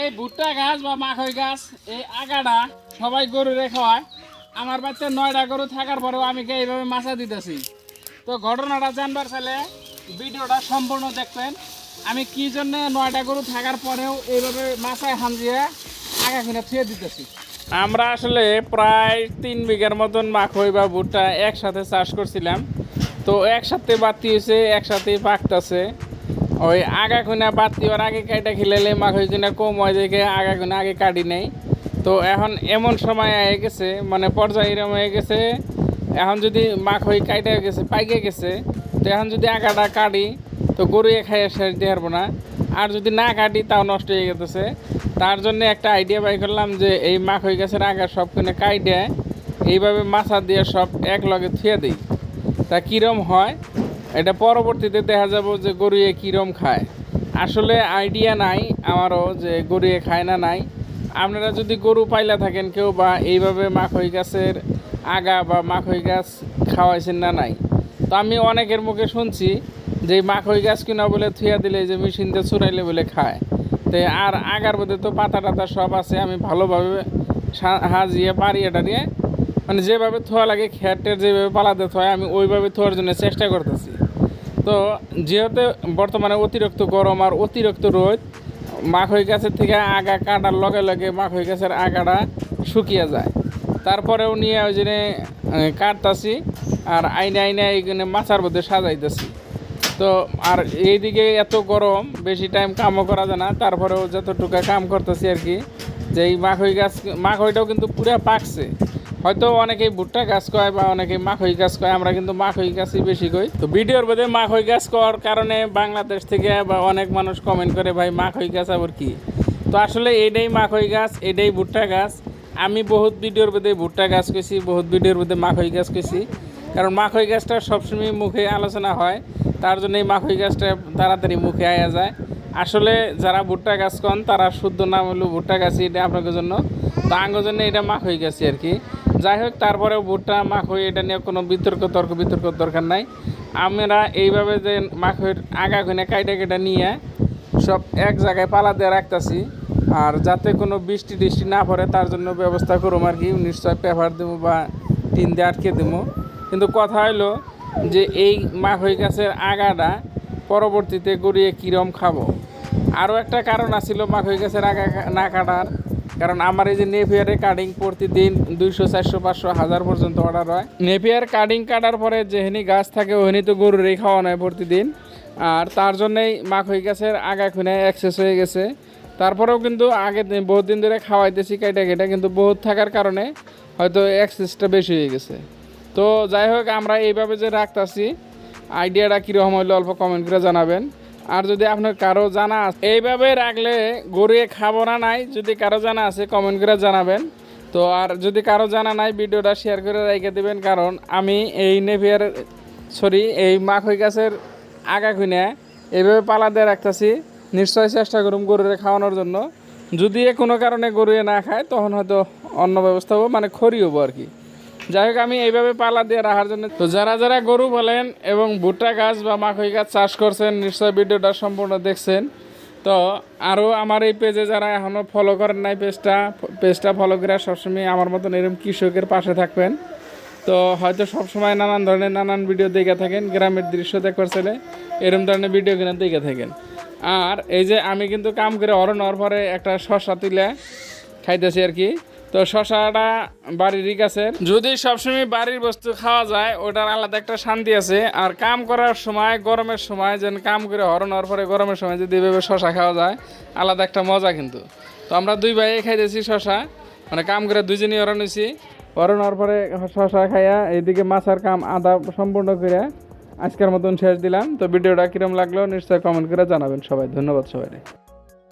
এই ভুট্টা গাছ বা মাখই গাছ, এই আগাটা সবাই গরু রেখা হয়। আমার বাচ্চা নয়টা গরু থাকার পরেও আমি এইভাবে মাছা দিতেছি? তো ঘটনাটা জানবার চাইলে ভিডিওটা সম্পূর্ণ দেখবেন। আমি কি জন্য নয়টা গরু থাকার পরেও এইভাবে মাছায় হামজিয়ে আগা কিনে থুয়ে দিতেছি? আমরা আসলে প্রায় তিন বিঘার মতন মাখই বা ভুট্টা একসাথে চাষ করছিলাম। তো একসাথে বাতি হয়েছে, একসাথে পাকতেছে ওই আগা খুনা বাতি ওর আগে কাইটা খেলেলে মাখই কিনা কম হয় দেখে আগা খুনা আগে কাটি নেই। তো এখন এমন সময় হয়ে গেছে মানে পর্যায়ে এরম হয়ে গেছে, এখন যদি মাখই কাইটা গেছে পাইকে গেছে, তো এখন যদি আগাটা কাটি, তো গরু খাইয়ে শেষ দিয়ে পারব না। আর যদি না কাটি, তাও নষ্ট হয়ে গেতেছে। তার জন্য একটা আইডিয়া বাই করলাম যে, এই মাখই গাছের আগা সব কিনে কাইটে, এইভাবে মাছা দিয়ে সব এক লগে থুয়ে দিই। তা কীরম হয়? এটা পরবর্তীতে দেখা যাব যে গরুয়ে কীরম খায়। আসলে আইডিয়া নাই, আমারও যে গরুয়ে খায় না নাই। আপনারা যদি গরু পাইলা থাকেন, কেউ বা এইভাবে মাখই গাছের আগা বা মাখই গাছ খাওয়াইছেন না নাই। তো আমি অনেকের মুখে শুনছি যে মাখই গাছ কিনা বলে থুয়া দিলে যে মেশিনতে চুরাইলে বলে খায়। তো আর আগার মধ্যে তো পাতা টাতা সব আছে, আমি ভালোভাবে সা- হাজিয়ে পারিয়ে টারিয়ে মানে যেভাবে থোয়া লাগে খেটের যেভাবে পালাতে থয়, আমি ওইভাবে থোয়ার জন্য চেষ্টা করতেছি। তো যেহেতু বর্তমানে অতিরিক্ত গরম আর অতিরিক্ত রোদ মাখই গাছের থেকে আগা কাটার লগে লগে মাখই গাছের আগাটা শুকিয়ে যায়। তারপরেও নিয়ে ওই জন্য কাটতাছি আর আইনে আইনে এইখানে মাছার মধ্যে সাজাইতেছি। তো আর এইদিকে এত গরম, বেশি টাইম কামও করা যায় না। তারপরেও যতটুকু কাম করতেছি আর কি, যে এই মাখই গাছ মাখইটাও কিন্তু পুরো পাকছে। হয়তো অনেকেই ভুট্টা গাছ কয় বা অনেকেই মাখই গাছ কয়, আমরা কিন্তু মাখই গাছই বেশি কই। তো ভিডিওর মধ্যে মাখই গাছ করার কারণে বাংলাদেশ থেকে বা অনেক মানুষ কমেন্ট করে, ভাই, মাখই গাছ আবার কি? তো আসলে এইটাই মাখই গাছ, এটাই ভুট্টা গাছ। আমি বহুত ভিডিওর মধ্যে ভুট্টা গাছ কইছি, বহুত ভিডিওর মধ্যে মাখই গাছ কইছি। কারণ মাখই গাছটা সবসময় মুখে আলোচনা হয়, তার জন্য এই মাখই গাছটা তাড়াতাড়ি মুখে আয়া যায়। আসলে যারা ভুট্টা গাছ কন, তারা শুদ্ধ নাম হলো ভুট্টা গাছই এটা আপনাদের জন্য। তো আঙ্গর জন্য এটা মাখই গাছই আর কি। যাই হোক তারপরেও ভুট্টা, মাখই এটা নিয়ে কোনো বিতর্ক, তর্ক, বিতর্ক দরকার নাই। আমরা এইভাবে যে মাখইর আগা খুনে কাইটা কেটে নিয়ে সব এক জায়গায় পালা দিয়ে রাখতেছি। আর যাতে কোনো বৃষ্টি টিষ্টি না পড়ে, তার জন্য ব্যবস্থা করুম আর কি। নিশ্চয় পেপার দেবো বা টিন দিয়ে আটকে দেবো কিন্তু কথা হলো যে এই মাখই গাছের আগাটা পরবর্তীতে গড়িয়ে কীরম খাব? আরও একটা কারণ আছিল মাখই গাছের আগা না কাটার। কারণ আমার এই যে নেপিয়ারে কাটিং প্রতিদিন দুইশো, চারশো, পাঁচশো, হাজার পর্যন্ত অর্ডার হয়। নেপিয়ার কাটিং কাটার পরে যেহেনি গাছ থাকে ওখানে তো গরুরই খাওয়া নেয় প্রতিদিন। আর তার জন্যই মাখই গাছের আগা খুনে অ্যাক্সেস হয়ে গেছে। তারপরেও কিন্তু আগে বহুত দিন ধরে খাওয়াইতেছি কাইটা কেটে, কিন্তু বহুত থাকার কারণে হয়তো অ্যাক্সেসটা বেশি হয়ে গেছে। তো যাই হোক, আমরা এইভাবে যে রাখতাছি, আইডিয়াটা কীরকম হইল অল্প কমেন্ট করে জানাবেন। আর যদি আপনার কারও জানা আছে, এইভাবে রাখলে গরুয়ে খাব না নাই, যদি কারও জানা আছে কমেন্ট করে জানাবেন। তো আর যদি কারও জানা নাই, ভিডিওটা শেয়ার করে রেখে দেবেন, কারণ আমি এই নেভিয়ার সরি এই মাখই গাছের আগা খুনে এইভাবে পালা দিয়ে রাখতেছি। নিশ্চয়ই চেষ্টা করুন গরুরে খাওয়ানোর জন্য। যদি কোনো কারণে গরুয়ে না খায়, তখন হয়তো অন্য ব্যবস্থা হব মানে খড়ি হব আর কি। যাই হোক, আমি এইভাবে পালা দিয়ে রাখার জন্য তো যারা যারা গরু বলেন এবং ভুট্টা গাছ বা মাখই গাছ চাষ করছেন, নিশ্চয় ভিডিওটা সম্পূর্ণ দেখছেন। তো আরও আমার এই পেজে যারা এখনও ফলো করেন নাই পেজটা পেজটা ফলো করে সবসময় আমার মতন এরকম কৃষকের পাশে থাকবেন। তো হয়তো সবসময় নানান ধরনের নানান ভিডিও দেখে থাকেন, গ্রামের দৃশ্য দেখবার ছেলে এরকম ধরনের ভিডিও কিনা দেখে থাকেন। আর এই যে আমি কিন্তু কাম করে অরণ হওয়ার পরে একটা শশা তুলে খাইতেছি আর কি। তো শশাটা বাড়িরই গাছের যদি সবসময় বাড়ির বস্তু খাওয়া যায়, ওটার আলাদা একটা শান্তি আছে। আর কাম করার সময়, গরমের সময়, যেন কাম করে হরণ হওয়ার পরে গরমের সময় যদি এভাবে শশা খাওয়া যায়, আলাদা একটা মজা কিন্তু। তো আমরা দুই ভাই খাইতেছি শশা। মানে কাম করে দুজনই হরণ হওয়ার পরে শশা খাইয়া এইদিকে মাছের কাম আদা সম্পূর্ণ করে আজকের মতন শেষ দিলাম। তো ভিডিওটা কিরম লাগল নিশ্চয়ই কমেন্ট করে জানাবেন সবাই। ধন্যবাদ সবাই